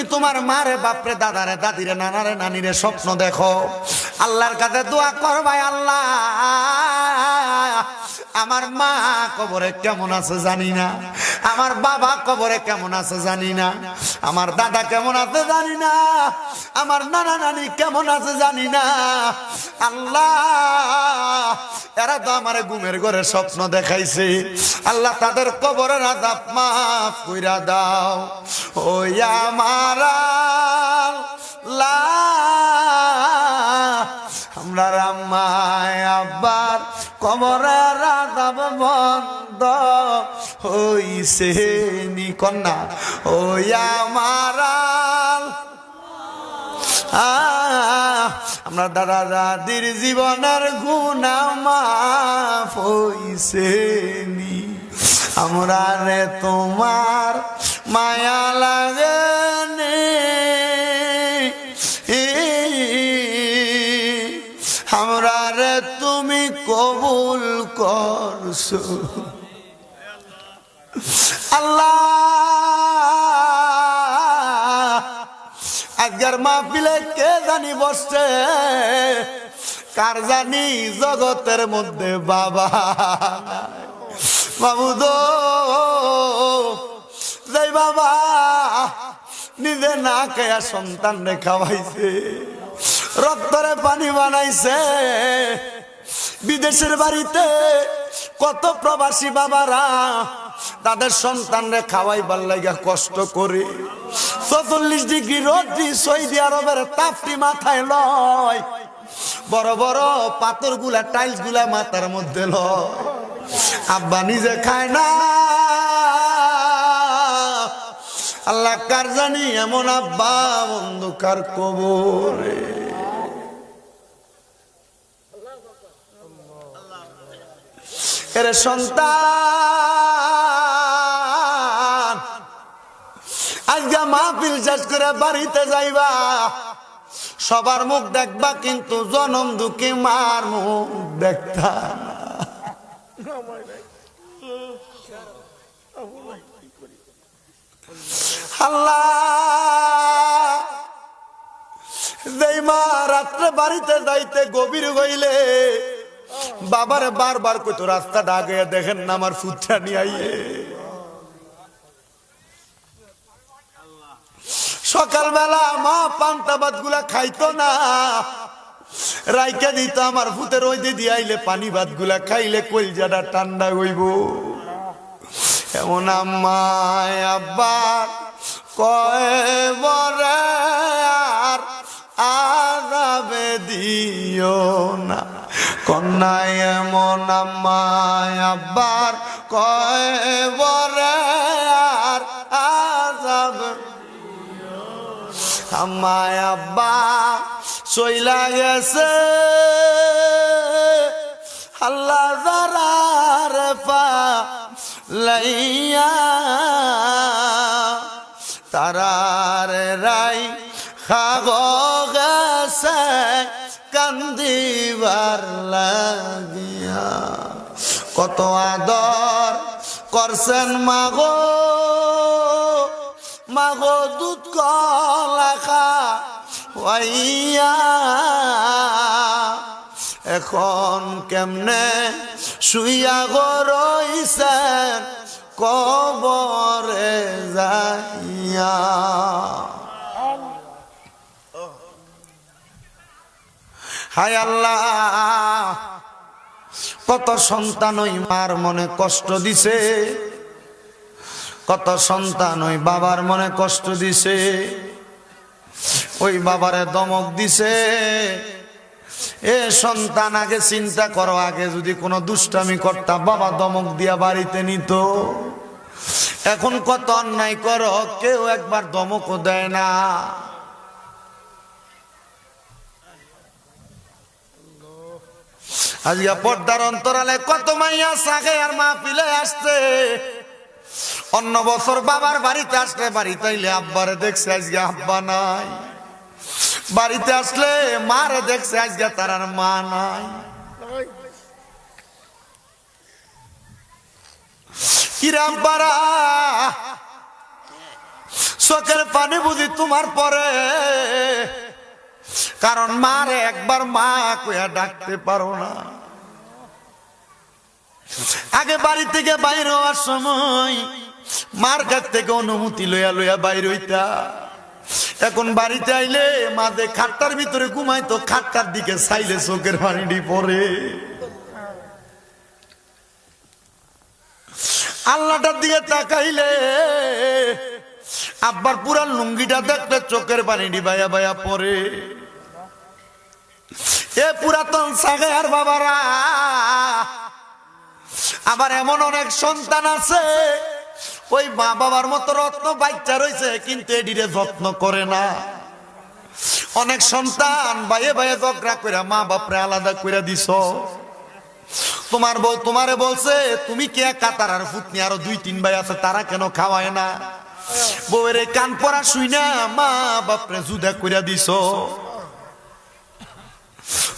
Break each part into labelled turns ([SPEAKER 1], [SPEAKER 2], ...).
[SPEAKER 1] তুমি তোমার মারে, বাপরে, দাদারে, দাদিরে, নানারে, নানিরে স্বপ্ন দেখো। আল্লাহর কাছে দোয়া করবাই আল্লাহ। আমার মা কবরে কেমন আছে জানি না। আমার বাবা কবরে কেমন আছে জানি না। আমার দাদা কেমন আছে জানি না। আমার নানা নানি কেমন আছে জানি না। আল্লাহ, এরা তো আমার ঘুমের ঘরে স্বপ্ন দেখাইছে। আল্লাহ তাদের কবরের আজাব মাফ কইরা দাও। ওই আমার আল্লাহ আমরা রাম্মায় আব্বার কবরের আজাব বন্ধ হইছে নি কন্যা। ওই আমার আমরা দাদা দাদির জীবনের গুণা মাফ হইছে নি। আমরা রে তোমার মায়া লাগে। আল্লাহ আজকের মাহফিলে কে জানি বসছে? কার জানি জগতের মধ্যে বাবা বাবুদ যাই বাবা নিজে না খেয়া সন্তান রে খাওয়াইছে, রক্তরে পানি বানাইছে, বিদেশের বাড়িতে কত প্রবাসী বাবারা, তাদের সন্তানরে খাওয়াইবার লাগা কষ্ট করে। চল্লিশ ডিগ্রি রোদ্রি সৌদি আরবের তাপটি মাথায় লয়। বড় বড় পাথরগুলা টাইলসগুলা মাথার মধ্যে লয়। আব্বা নিজে খায় না। আল্লাহ কার জানি এমন আব্বা, অন্ধকার কবরে। এরে সন্তান আজকে মাহফিল শেষ করে বাড়িতে যাইবা সবার মুখ দেখবা, কিন্তু জনম দুঃখী মার মুখ দেখতা। আল্লাহ মা রাত্রে বাড়িতে যাইতে গভীর হইলে বাবার বারবার কইতো, রাস্তা ডাকে দেখেন না আমার ফুটটা নিয়ে আইয়ে। সকালবেলা মা পান্তাবাদগুলা খাইতো না। রাইকা দিত আমার ফুতের ওই দিয়ে আইলে পানি ভাতগুলা খাইলে কলজাটা ঠান্ডা হইব। এমন আম্মায় আব্বা কয় বরে আর আজাবে দিও না। কন্যায় এমন আম্মায় আব্বার কয় বরে আর আজাবে। আমায় আব্বা চইলা গেছে। আল্লাহ জারার পা লাইয়া তারার রাই কান্দিবার লাগিয়া। কত আদর করছেন মাগো মাগো দুধ কলাখা হইয়া। এখন কেমনে শুইয়া গো রইছেন কবরে যাইয়া। হায় আল্লাহ, কত সন্তান ওই মার মনে কষ্ট দিছে। কত সন্তান ওই বাবার মনে কষ্ট দিছে। ওই বাবারে দমক দিছে। এ সন্তান, আগে চিন্তা করো, আগে যদি কোনো দুষ্টামি করতা, বাবা দমক দিয়া বাড়িতে নিত। এখন কত অন্যায় করো, কেউ একবার দমকও দেয় না। আজকে পর্দার অন্তরালে কত মাইয়া সাগে আর মা পিলে আসছে। অন্য বছর বাবার বাড়িতে আসলে বাড়িতে আইলে আব্বারে দেখছে আজকে আব্বা নাই। বাড়িতে আসলে মারে দেখছে আজকে তার আর মা নাই। কিরাম পারা চোখের পানি বুঝি তোমার পরে। কারণ মারে একবার মা কইয়া ডাকতে পারো না। আগে বাড়ি থেকে বাইর হওয়ার সময় মার কাছ থেকে অনুমতি লইয়া লইয়া বাইর হইতা। এখন বাড়িতে আইলে মাঝে খাটটার ভিতরে ঘুমাইতো খাটটার দিকে চাইলে চোখের পানিটি পরে আল্লাহটার দিকে তাকাইলে আব্বার পুরা লুঙ্গিটা দেখলে চোখের পানিটি বায়া বায়া পরে এ পুরাতন সাগার বাবারা আবার এমন অনেক সন্তান আছে, ওই মা বাবার মতো রত্ন বাচ্চা রয়েছে, কিন্তু এটিরে যত্ন করে না। অনেক সন্তান বাইয়ে বাইয়ে ঝগড়া করে মা বাপরে আলাদা করে দিছ। তোমার বউ তোমারে বলছে, তুমি কে কাতার আর ফুতনি? আরও দুই, তিন ভাই আছে, তারা কেন খাওয়ায় না? বউয়ের কান পরা শুই না মা বাপরে জুদা করে দিছ।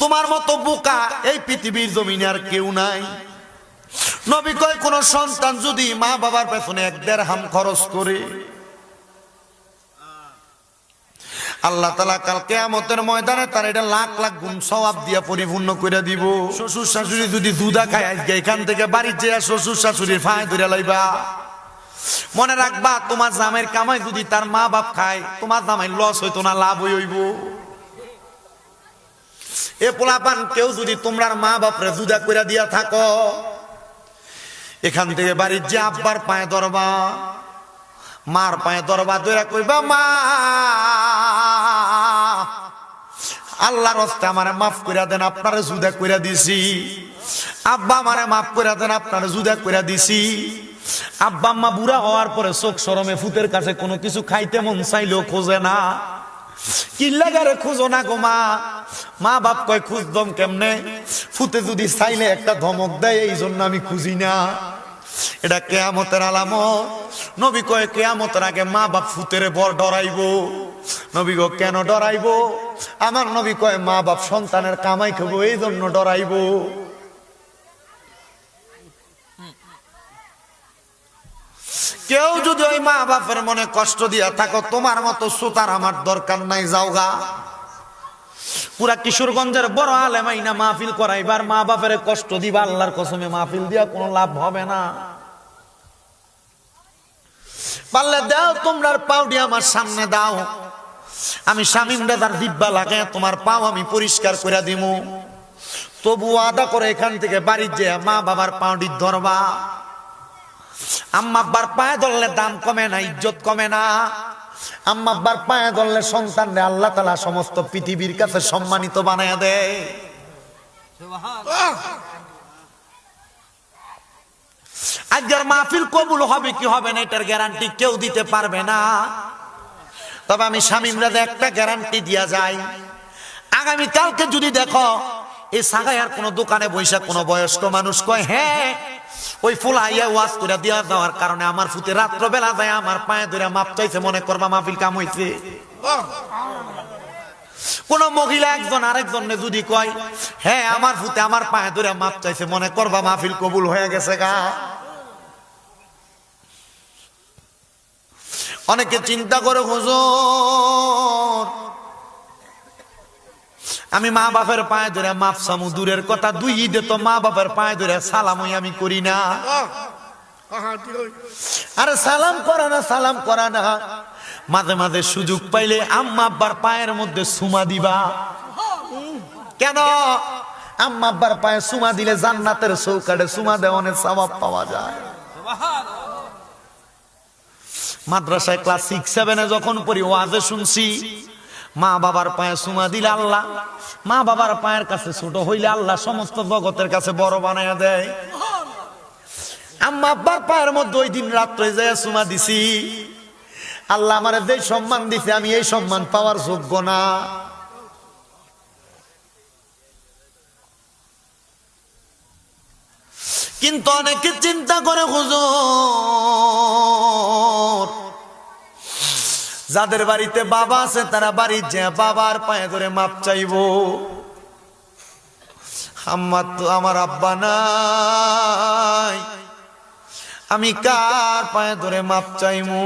[SPEAKER 1] তোমার মতো বোকা এই পৃথিবীর জমিনে আর কেউ নাই। নবী কয় কোন সন্তান যদি মা বাবার পেছনে এক দেড় হাম খরচ করে আল্লাহ তালা কাল কেয়ামতের ময়দানে তার এটা লাখ লাখ গুণ সবাব দিয়া পরিপূর্ণ করে দিব। শ্বশুর শাশুড়ি যদি দুধা খায় আজকে এখান থেকে বাড়ির যে শ্বশুর শাশুড়ির ফাঁয় ধরে লাইবা। মনে রাখবা তোমার জামের কামাই যদি তার মা বাপ খায় তোমার জামাই লস হইতো না লাভ হইব। এ পোলাপান, কেউ যদি তোমরার মা বাপরে জুদা করে দিয়া থাকো, এখান থেকে বাড়ির যে আব্বার পায়ে দরবা মার পায়ে ধরবা দইরা কইবা, মা, আল্লাহর হস্তে আমারে মাফ করে দেন, আপনারে জুদা করে দিছি। আব্বা আমারে মাফ করে দেন, আপনারে জুদা করে দিছি। আব্বা আম্মা বুড়া হওয়ার পরে চোখ সরমে, ফুতের কাছে কোনো কিছু খাইতে মন চাইলেও খোঁজে না। কিল্লাগারে খুঁজো না গো মা। মা বাপ কয় খুঁজদম কেমনে? ফুতে যদি চাইলে একটা ধমক দেয়, এই জন্য আমি খুঁজি না। এটা কেয়ামতের আলামত। নবী কয়, কেয়ামতের আগে মা বাপ ফুতেরে বর ডরাইব। নবী গো, কেন ডরাইব? আমার নবী কয়, মা বাপ সন্তানের কামাই খাব, এই জন্য ডরাইব। কেউ যদি ওই মা বাপের মনে কষ্ট দিয়া থাকো, তোমার মতো সুতার আমার দরকার নাই যাওগা পুরা কিশোরগঞ্জের বড় আলেমাইনা মাহফিল করাইবার মা বাপের কষ্ট দিবা, আল্লাহর কসমে মাহফিল দিয়া কোনো লাভ হবে না। পারলে দাও, তোমরার পাউডি আমার সামনে দাও। আমি স্বামী তার দিব্যা লাগে, তোমার পাও আমি পরিষ্কার করে দিমু। তবু আদা করে এখান থেকে বাড়ির যে মা বাবার পাউডির ধরবা। আম্মা আব্বার পায়ে ধরলে দাম কমে না, ইজ্জত কমে না। আম্মা আব্বার পায়ে ধরলে সন্তানরে আল্লাহ তালা সমস্ত পৃথিবীর কাছে সম্মানিত বানায় দেয়। আজকের মাহফিল কবুল হবে কি হবে না, এটার গ্যারান্টি কেউ দিতে পারবে না। তবে আমি স্বামীমরা একটা গ্যারান্টি দিয়া যায় আগামী কালকে যদি দেখো এই সাগাইয়ার কোনো দোকানে বৈশাখ কোনো বয়স্ক মানুষ কয় হ্যাঁ ওই ফুল আইয়া ওয়াজ করে দেওয়া দেওয়ার কারণে আমার ফুতে রাত্রবেলা যায়, আমার পায়ে ধরে মাপ চাইছে, মনে করবা মাহফিল কাম হইছে। কোন মহিলা একজন আরেকজন যদি কয় হ্যাঁ আমার ফুতে আমার পায়ে ধরে মাপ চাইছে, মনে করবা মাহফিল কবুল হয়ে গেছে গা। অনেকে চিন্তা করে, হুজুর আমি মা বাপের পায়ে ধরে মাপ সামু দূরের কথা দুই ঈদে তো মা বাপের পায়ে ধরে সালামই আমি করি না। আরে সালাম করা না, সালাম করা না। মাঝে মাঝে সুযোগ পাইলে আম্মা আব্বার পায়ের মধ্যে সুমা দিবা। কেন? আম্মা আব্বার পায়ে সুমা দিলে জান্নাতের চৌকাটে সুমা দেওয়ানের সবাব পাওয়া যায়। মাদ্রাসায় ক্লাস সিক্স সেভেনে যখন পড়ি, ওয়াজে শুনছি মা বাবার পায়ে সুমা দিলে আল্লাহ। মা বাবার পায়ের কাছে ছোট হইলে আল্লাহ সমস্ত জগতের কাছে বড় বানাইয়া দেয়। আম্মা আব্বার পায়ের মধ্যে ওই দিন রাত্রে যায় সুমা দিছি। আল্লাহ আমার যে সম্মান দিছে, আমি এই সম্মান পাওয়ার যোগ্য না। কিন্তু অনেকে চিন্তা করে, হুজুর যাদের বাড়িতে বাবা আছে, তারা বাড়ির যে বাবার পায়ে ধরে মাপ চাইব। আমার তো আমার আব্বা নাই। আমি কার পায়ে ধরে মাপ চাইমু